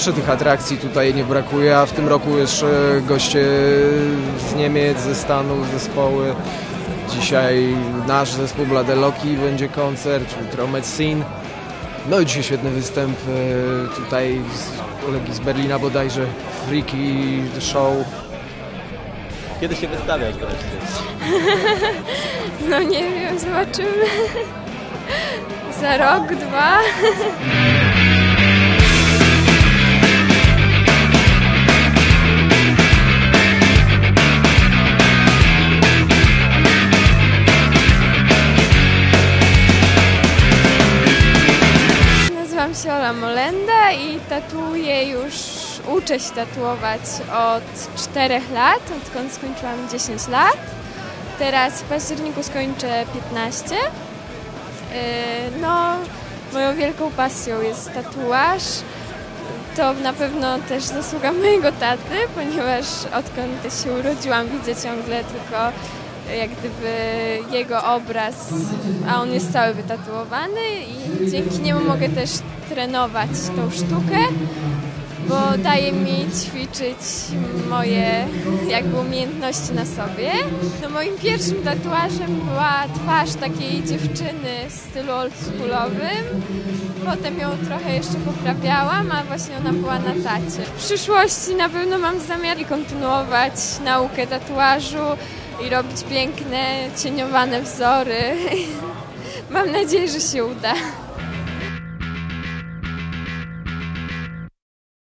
zawsze tych atrakcji tutaj nie brakuje, a w tym roku jeszcze goście z Niemiec, ze Stanów, zespoły. Dzisiaj nasz zespół Bladeloki będzie koncert, jutro Medicine. No i dzisiaj świetny występ e, tutaj z kolegi z Berlina bodajże, Freaky The Show. Kiedy się wystawiasz wreszcie? No nie wiem, zobaczymy. Za rok, dwa. Nazywam się Ola Molenda i tatuję już, uczę się tatuować od 4 lat, odkąd skończyłam 10 lat. Teraz w październiku skończę 15. Yy, No, moją wielką pasją jest tatuaż. To na pewno też zasługa mojego taty, ponieważ odkąd się urodziłam widzę ciągle tylko jak gdyby jego obraz, a on jest cały wytatuowany i dzięki niemu mogę też trenować tą sztukę, bo daje mi ćwiczyć moje jakby umiejętności na sobie. No moim pierwszym tatuażem była twarz takiej dziewczyny w stylu oldschoolowym. Potem ją trochę jeszcze poprawiałam, a właśnie ona była na tacie. W przyszłości na pewno mam zamiar kontynuować naukę tatuażu i robić piękne, cieniowane wzory. Mam nadzieję, że się uda.